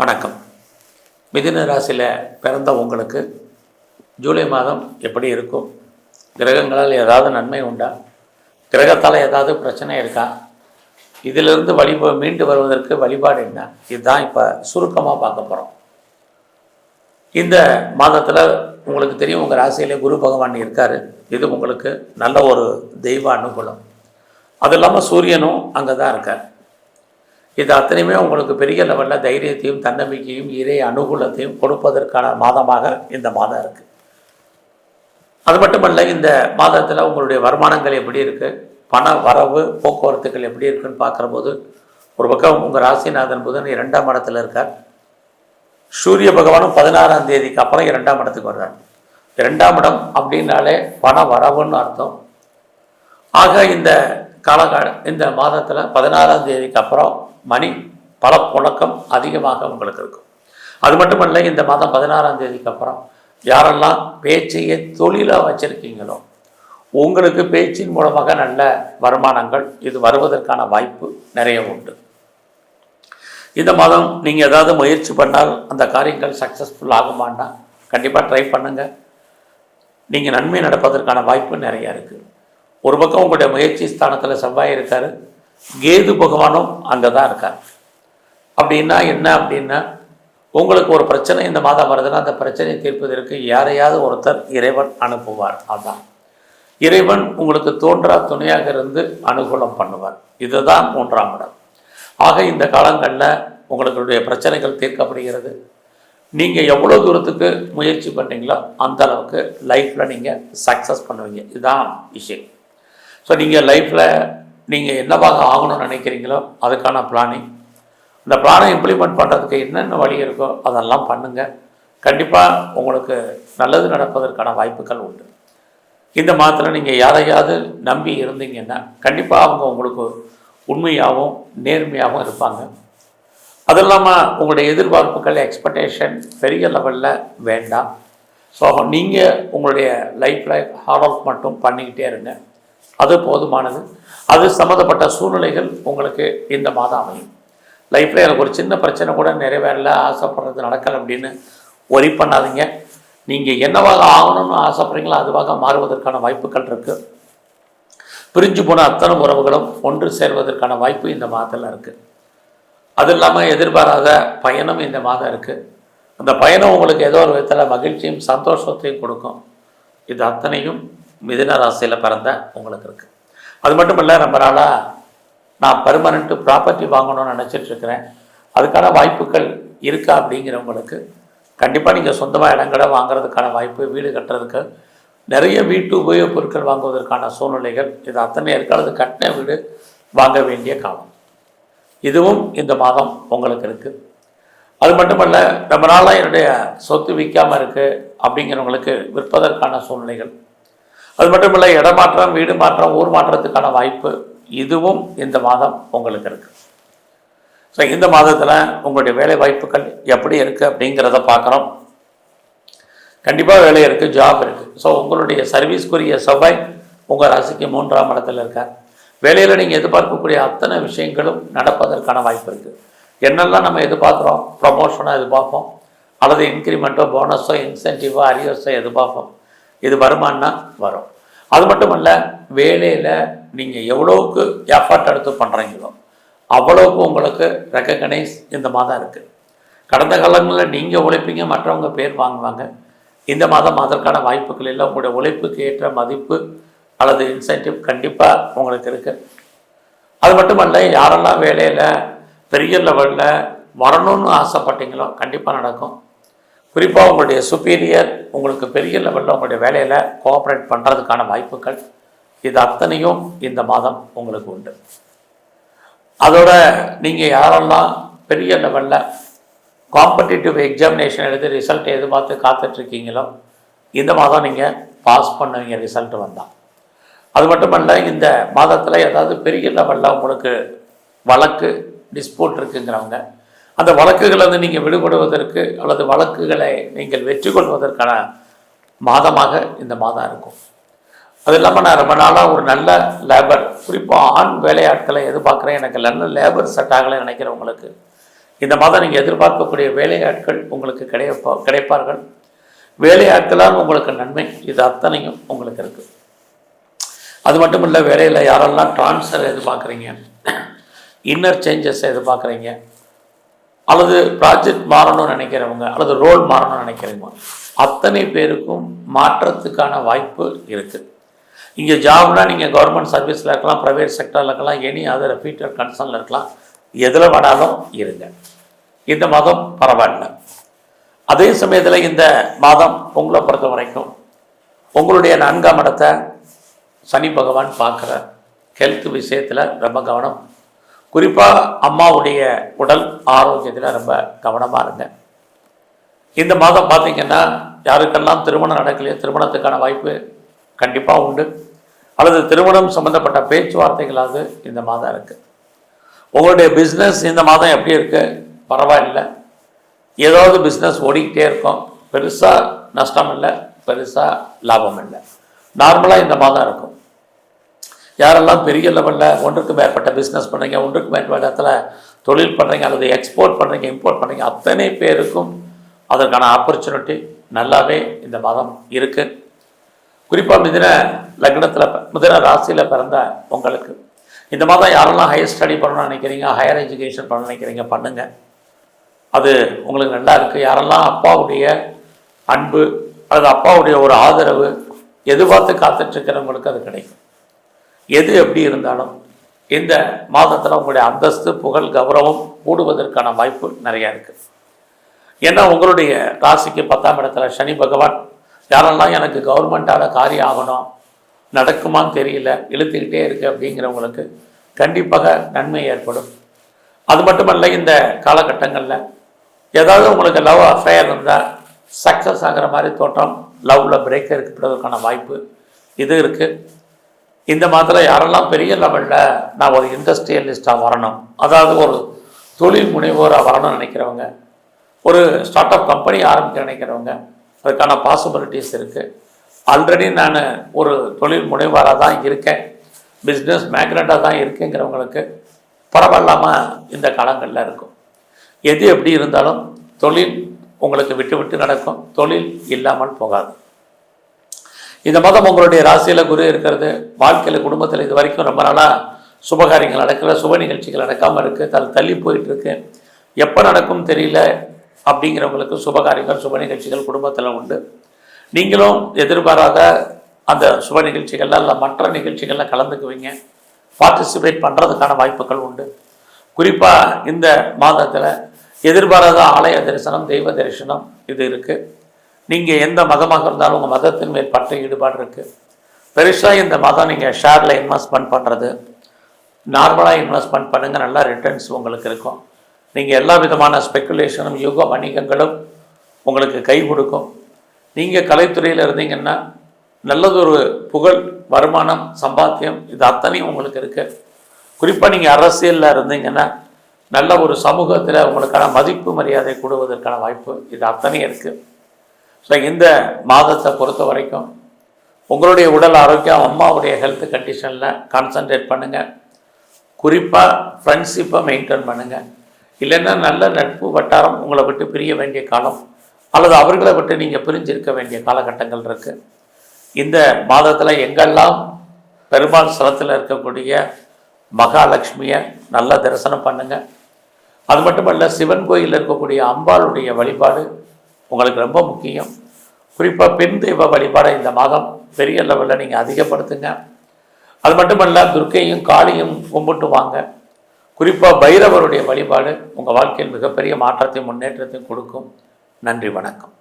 வணக்கம். மிதின ராசியில் பிறந்த உங்களுக்கு ஜூலை மாதம் எப்படி இருக்கும்? கிரகங்களால் ஏதாவது நன்மை உண்டா? கிரகத்தால் ஏதாவது பிரச்சனை இருக்கா? இதிலிருந்து வழி மீண்டு வருவதற்கு வழிபாடு என்ன? இதுதான் இப்போ சுருக்கமாக பார்க்க போகிறோம் இந்த மாதத்தில் உங்களுக்கு தெரியும் உங்கள் ராசியிலே குரு பகவான் இருக்கார். இது உங்களுக்கு நல்ல ஒரு தெய்வ அனுகூலம். அது இல்லாமல் சூரியனும் அங்கே தான் இருக்கார். இது அத்தனையுமே உங்களுக்கு பெரிய லெவலில் தைரியத்தையும் தன்னம்பிக்கையும் இறை அனுகூலத்தையும் கொடுப்பதற்கான மாதமாக இந்த மாதம் இருக்குது அது மட்டுமல்ல இந்த மாதத்தில் உங்களுடைய வருமானங்கள் எப்படி இருக்குது பண வரவு போக்குவரத்துகள் எப்படி இருக்குன்னு பார்க்குறபோது ஒரு பக்கம் உங்கள் ராசிநாதன் புதன் இரண்டாம் இடத்துல இருக்கார். சூரிய பகவானும் பதினாறாம் தேதிக்கு அப்புறம் இரண்டாம் இடத்துக்கு வர்றார். இரண்டாம் இடம் அப்படின்னாலே பண வரவுன்னு அர்த்தம். ஆக இந்த காலகால இந்த மாதத்தில் பதினாறாம் தேதிக்கு அப்புறம் மணி பல புழக்கம் அதிகமாக உங்களுக்கு இருக்கும். அது மட்டுமல்ல இந்த மாதம் பதினாறாம் தேதிக்கு அப்புறம் யாரெல்லாம் பேச்சையே தொழிலாக வச்சுருக்கீங்களோ உங்களுக்கு பேச்சின் மூலமாக நல்ல வருமானங்கள் இது வருவதற்கான வாய்ப்பு நிறைய உண்டு. இந்த மாதம் நீங்கள் ஏதாவது முயற்சி பண்ணால் அந்த காரியங்கள் சக்ஸஸ்ஃபுல் ஆகுமான்னா கண்டிப்பாக ட்ரை பண்ணுங்கள் நீங்கள் நன்மை நடப்பதற்கான வாய்ப்பு நிறையா இருக்குது ஒரு பக்கம் உங்களுடைய முயற்சி ஸ்தானத்தில் செவ்வாய் இருக்கார். கேது பகவானும் அங்கே தான் இருக்கார். அப்படின்னா என்ன அப்படின்னா உங்களுக்கு ஒரு பிரச்சனை இந்த மாதம் வருதுன்னா அந்த பிரச்சனையை தீர்ப்பதற்கு யாரையாவது ஒருத்தர் இறைவன் அனுப்புவார். அதான். இறைவன் உங்களுக்கு தோன்றா துணையாக இருந்து அனுகூலம் பண்ணுவார். இதுதான் மூன்றாம் இடம். ஆக இந்த காலங்களில் உங்களுடைய பிரச்சனைகள் தீர்க்கப்படுகிறது. நீங்கள் எவ்வளோ தூரத்துக்கு முயற்சி பண்ணீங்களோ அந்த அளவுக்கு லைஃப்பில் நீங்கள் சக்ஸஸ் பண்ணுவீங்க. இதுதான் விஷயம். ஸோ நீங்கள் லைஃப்பில் நீங்கள் என்னவாக ஆகணும்னு நினைக்கிறீங்களோ அதுக்கான பிளானிங் இந்த பிளானை இம்ப்ளிமெண்ட் பண்ணுறதுக்கு என்னென்ன வழி இருக்கோ அதெல்லாம் பண்ணுங்கள் கண்டிப்பாக உங்களுக்கு நல்லது நடப்பதற்கான வாய்ப்புகள் உண்டு. இந்த மாதத்தில் நீங்கள் யாரையாவது நம்பி இருந்தீங்கன்னா கண்டிப்பாக அவங்க உங்களுக்கு உண்மையாகவும் நேர்மையாகவும் இருப்பாங்க. அது இல்லாமல் உங்களுடைய எதிர்பார்ப்புகள் எக்ஸ்பெக்டேஷன் பெரிய லெவலில் வேண்டாம். ஸோ நீங்கள் உங்களுடைய லைஃப்பில் ஹார்ட் ஒர்க் மட்டும் பண்ணிக்கிட்டே இருங்க. அது போதுமானது. அது சம்மந்தப்பட்ட சூழ்நிலைகள் உங்களுக்கு இந்த மாதம் அமையும். லைஃப்பில் எனக்கு ஒரு சின்ன பிரச்சனை கூட நிறைவேறல ஆசைப்படுறது நடக்கலை அப்படின்னு ஒரி பண்ணாதீங்க. நீங்கள் என்னவாக ஆகணும்னு ஆசைப்படுறீங்களோ அதுவாக மாறுவதற்கான வாய்ப்புகள் இருக்குது பிரிஞ்சு போன அத்தனை உறவுகளும் ஒன்று சேர்வதற்கான வாய்ப்பு இந்த மாதத்தில் இருக்குது அது இல்லாமல் எதிர்பாராத பயணம் இந்த மாதம் இருக்குது அந்த பயணம் உங்களுக்கு ஏதோ ஒரு விதத்தில் மகிழ்ச்சியும் சந்தோஷத்தையும் கொடுக்கும். இது அத்தனையும் மிதுன ராசியில் பிறந்த உங்களுக்கு இருக்குது அது மட்டும் இல்லை ரொம்ப நாளாக நான் பர்மனெண்ட்டு ப்ராப்பர்ட்டி வாங்கணும்னு நினச்சிட்ருக்கிறேன் அதுக்கான வாய்ப்புகள் இருக்கா அப்படிங்கிறவங்களுக்கு கண்டிப்பாக நீங்கள் சொந்தமாக இடங்களை வாங்குறதுக்கான வாய்ப்பு வீடு கட்டுறதுக்கு நிறைய வீட்டு உபயோகப் பொருட்கள் வாங்குவதற்கான சூழ்நிலைகள் இது அத்தனை இருக்கிறது கட்டின வீடு வாங்க வேண்டிய காலம். இதுவும் இந்த மாதம் உங்களுக்கு இருக்குது அது மட்டுமல்ல ரொம்ப நாளாக என்னுடைய சொத்து விற்காமல் இருக்குது அப்படிங்கிறவங்களுக்கு விற்பதற்கான சூழ்நிலைகள் அது மட்டும் இல்லை இடமாற்றம் வீடு மாற்றம் ஊர் மாற்றத்துக்கான வாய்ப்பு இதுவும் இந்த மாதம் உங்களுக்கு இருக்குது ஸோ இந்த மாதத்தில் உங்களுடைய வேலை வாய்ப்புகள் எப்படி இருக்குது அப்படிங்கிறத பார்க்குறோம். கண்டிப்பாக வேலை இருக்குது ஜாப் இருக்குது ஸோ உங்களுடைய சர்வீஸ்க்குரிய செவ்வாய் உங்கள் ராசிக்கு மூன்றாம் இடத்துல இருக்கார். வேலையில் நீங்கள் எதிர்பார்க்கக்கூடிய அத்தனை விஷயங்களும் நடப்பதற்கான வாய்ப்பு இருக்குது என்னெல்லாம் நம்ம எதிர்பார்க்குறோம்? ப்ரமோஷனாக எதிர்பார்ப்போம். அல்லது இன்க்ரிமெண்ட்டோ போனஸோ இன்சென்டிவோ அரியர்ஸோ எதிர்பார்ப்போம். இது வருமானா வரும். அது மட்டும் இல்லை வேலையில் நீங்கள் எவ்வளோவுக்கு எஃபர்ட் எடுத்து பண்ணுறீங்களோ அவ்வளோவுக்கு உங்களுக்கு ரெக்கக்னைஸ் இந்த மாதம் இருக்குது கடந்த காலங்களில் நீங்கள் உழைப்பீங்க மற்றவங்க பேர் வாங்குவாங்க. இந்த மாதம் அதற்கான வாய்ப்புகள் இல்லை. உங்களுடைய உழைப்புக்கு ஏற்ற மதிப்பு அல்லது இன்சென்டிவ் கண்டிப்பாக உங்களுக்கு இருக்குது அது மட்டுமல்ல யாரெல்லாம் வேலையில் பெரிய லெவலில் வரணும்னு ஆசைப்பட்டீங்களோ கண்டிப்பாக நடக்கும். குறிப்பாக உங்களுடைய சுப்பீரியர் உங்களுக்கு பெரிய லெவலில் உங்களுடைய வேலையில் கோஆப்ரேட் பண்ணுறதுக்கான வாய்ப்புகள் இது அத்தனையும் இந்த மாதம் உங்களுக்கு உண்டு. அதோட நீங்கள் யாரெல்லாம் பெரிய லெவலில் காம்படிட்டிவ் எக்ஸாமினேஷன் எழுதி ரிசல்ட் எதிர்பார்த்து காத்துட்ருக்கீங்களோ இந்த மாதம் நீங்கள் பாஸ் பண்ணுவீங்க ரிசல்ட் வந்தால் அது மட்டுமல்ல இந்த மாதத்தில் ஏதாவது பெரிய லெவலில் உங்களுக்கு வழக்கு டிஸ்பியூட் இருக்குங்கிறவங்க அந்த வழக்குகளிலிருந்து நீங்கள் விடுபடுவதற்கு அல்லது வழக்குகளை நீங்கள் வெற்றி கொள்வதற்கான மாதமாக இந்த மாதம் இருக்கும். அது இல்லாமல் நான் ரொம்ப நாளாக ஒரு நல்ல லேபர் குறிப்பாக ஆண் வேலையாட்களை எதிர்பார்க்குறேன். எனக்கு நல்ல லேபர் செட் நினைக்கிறவங்களுக்கு இந்த மாதம் நீங்கள் எதிர்பார்க்கக்கூடிய வேலையாட்கள் உங்களுக்கு கிடைப்பா கிடைப்பார்கள். வேலையாட்களால் உங்களுக்கு நன்மை இது அத்தனையும் உங்களுக்கு இருக்குது அது மட்டும் இல்லை வேலையில் யாரெல்லாம் ட்ரான்ஸ்ஃபர் எதிர்பார்க்குறீங்க இன்னர் சேஞ்சஸ் எதிர்பார்க்குறீங்க அல்லது ப்ராஜெக்ட் மாறணும்னு நினைக்கிறவங்க அல்லது ரோல் மாறணும்னு நினைக்கிறவங்க அத்தனை பேருக்கும் மாற்றத்துக்கான வாய்ப்பு இருக்குது இங்கே ஜாப்னால் நீங்கள் கவர்மெண்ட் சர்வீஸில் இருக்கலாம் ப்ரைவேட் செக்டரில் இருக்கலாம் எனி அதர் ஃபீட்டர் கன்சர்னில் இருக்கலாம் எதில் வேணாலும் இருங்க. இந்த மாதம் பரவாயில்ல. அதே சமயத்தில் இந்த மாதம் உங்களை பொறுத்த வரைக்கும் உங்களுடைய நான்காம் இடத்தை சனி பகவான் பார்க்குற ஹெல்த் விஷயத்தில் ரொம்ப கவனம் குறிப்பாக அம்மாவுடைய உடல் ஆரோக்கியத்தில் ரொம்ப கவனமாக இருங்க. இந்த மாதம் பார்த்தீங்கன்னா யாருக்கெல்லாம் திருமணம் நடக்கலையோ திருமணத்துக்கான வாய்ப்பு கண்டிப்பாக உண்டு. அல்லது திருமணம் சம்மந்தப்பட்ட பேச்சுவார்த்தைகளாவது இந்த மாதம் இருக்குது உங்களுடைய பிஸ்னஸ் இந்த மாதம் எப்படி இருக்குது பரவாயில்ல. ஏதாவது பிஸ்னஸ் ஓடிக்கிட்டே இருக்கும். பெருசாக நஷ்டம் இல்லை பெருசாக லாபம் இல்லை. நார்மலாக இந்த மாதம் இருக்கும். யாரெல்லாம் பெரிய லெவலில் ஒன்றுக்கு மேற்பட்ட பிஸ்னஸ் பண்ணுறீங்க ஒன்றுக்கு மேற்பட்ட இடத்துல தொழில் பண்ணுறீங்க அல்லது எக்ஸ்போர்ட் பண்ணுறீங்க இம்போர்ட் பண்ணுறீங்க அத்தனை பேருக்கும் அதற்கான ஆப்பர்ச்சுனிட்டி நல்லாவே இந்த மாதம் இருக்குது குறிப்பாக மிதின லக்னத்தில் மிதின ராசியில் பிறந்த உங்களுக்கு. இந்த மாதம் யாரெல்லாம் ஹையர் ஸ்டடி பண்ணணும்னு நினைக்கிறீங்க ஹையர் எஜுகேஷன் பண்ண நினைக்கிறீங்க பண்ணுங்கள் அது உங்களுக்கு நல்லா இருக்குது யாரெல்லாம் அப்பாவுடைய அன்பு அல்லது அப்பாவுடைய ஒரு ஆதரவு எதிர்பார்த்து காத்துட்ருக்கிறவங்களுக்கு அது கிடைக்கும். எது எப்படி இருந்தாலும் இந்த மாதத்தில் உங்களுடைய அந்தஸ்து புகழ் கௌரவம் கூடுவதற்கான வாய்ப்பு நிறையா இருக்குது ஏன்னா உங்களுடைய ராசிக்கு பத்தாம் இடத்துல சனி பகவான் யாரெல்லாம் எனக்கு கவர்மெண்ட்டால் காரியம் ஆகணும் நடக்குமான்னு தெரியல இழுத்துக்கிட்டே இருக்குது அப்படிங்கிறவங்களுக்கு கண்டிப்பாக நன்மை ஏற்படும். அது மட்டுமல்ல இந்த காலகட்டங்களில் ஏதாவது உங்களுக்கு லவ் அஃபேர் இருந்தால் சக்ஸஸ் ஆகிற மாதிரி தோற்றம் லவ்வில் பிரேக் ஏற்படுவதற்கான வாய்ப்பு இது இருக்குது இந்த மாதத்தில் யாரெல்லாம் பெரிய லெவலில் நான் ஒரு இண்டஸ்ட்ரியலிஸ்ட்டாக வரணும். அதாவது ஒரு தொழில் முனைவோராக வரணும்னு நினைக்கிறவங்க ஒரு ஸ்டார்ட் அப் கம்பெனி ஆரம்பிக்க நினைக்கிறவங்க அதுக்கான பாசிபிலிட்டிஸ் இருக்குது ஆல்ரெடி நான் ஒரு தொழில் முனைவராக தான் இருக்கேன். பிஸ்னஸ் மேக்னட்டாக தான் இருக்கேங்கிறவங்களுக்கு பரவாயில்லாமல் இந்த காலங்களில் இருக்கும். எது எப்படி இருந்தாலும் தொழில் உங்களுக்கு விட்டு விட்டு நடக்கும். தொழில் இல்லாமல் போகாது. இந்த மாதம் உங்களுடைய ராசியில் குரு இருக்கிறது வாழ்க்கையில் குடும்பத்தில் இது வரைக்கும் ரொம்ப நாளாக சுபகாரியங்கள் நடக்கல சுப நிகழ்ச்சிகள் நடக்காமல் இருக்குது தல் தள்ளி போயிட்டுருக்கு எப்போ நடக்கும் தெரியல அப்படிங்கிறவங்களுக்கு சுபகாரியங்கள் சுப நிகழ்ச்சிகள் குடும்பத்தில் உண்டு. நீங்களும் எதிர்பாராத அந்த சுப நிகழ்ச்சிகள்லாம் இல்லை மற்ற நிகழ்ச்சிகளில் கலந்துக்குவீங்க. பார்ட்டிசிபேட் பண்ணுறதுக்கான வாய்ப்புகள் உண்டு. குறிப்பாக இந்த மாதத்தில் எதிர்பாராத ஆலய தரிசனம் தெய்வ தரிசனம் இது இருக்குது நீங்கள் எந்த மதமாக இருந்தாலும் உங்கள் மதத்தின் மேல் பட்ட ஈடுபாடு இருக்குது பெருசாக இந்த மதம் நீங்கள் ஷேரில் இன்வெஸ்ட்மெண்ட் பண்ணுறது நார்மலாக இன்வெஸ்ட்மெண்ட் பண்ணுங்கள் நல்லா ரிட்டர்ன்ஸ் உங்களுக்கு இருக்கும். நீங்கள் எல்லா விதமான ஸ்பெக்குலேஷனும் யுக வணிகங்களும் உங்களுக்கு கை கொடுக்கும். நீங்கள் கலைத்துறையில் இருந்தீங்கன்னா நல்லதொரு புகழ் வருமானம் சம்பாத்தியம் இது அத்தனையும் உங்களுக்கு இருக்குது குறிப்பாக நீங்கள் அரசியலில் இருந்தீங்கன்னா நல்ல ஒரு சமூகத்தில் உங்களுக்கான மதிப்பு மரியாதை கூடுவதற்கான வாய்ப்பு இது அத்தனையும் இருக்குது ஸோ இந்த மாதத்தை பொறுத்த வரைக்கும் உங்களுடைய உடல் ஆரோக்கியம் அம்மாவுடைய ஹெல்த் கண்டிஷனில் கான்சன்ட்ரேட் பண்ணுங்கள் குறிப்பாக ஃப்ரெண்ட்ஷிப்பை மெயின்டைன் பண்ணுங்கள் இல்லைன்னா நல்ல நட்பு வட்டாரம் உங்களை விட்டு பிரிய வேண்டிய காலம் அல்லது அவர்களை விட்டு நீங்கள் பிரிஞ்சிருக்க வேண்டிய காலகட்டங்கள் இருக்குது இந்த மாதத்தில் எங்கெல்லாம் பெருமாள் ஸ்தலத்தில் இருக்கக்கூடிய மகாலட்சுமியை நல்லா தரிசனம் பண்ணுங்கள் அது மட்டுமல்ல சிவன் கோயிலில் இருக்கக்கூடிய அம்பாளுடைய வழிபாடு உங்களுக்கு ரொம்ப முக்கியம். குறிப்பாக பெண் தெய்வ வழிபாடை இந்த மாதம் பெரிய லெவலில் நீங்கள் அதிகப்படுத்துங்க. அது மட்டுமல்ல துர்க்கையும் காளியும் கும்பிட்டு வாங்க. குறிப்பாக பைரவருடைய வழிபாடு உங்கள் வாழ்க்கையில் மிகப்பெரிய மாற்றத்தையும் முன்னேற்றத்தையும் கொடுக்கும். நன்றி வணக்கம்.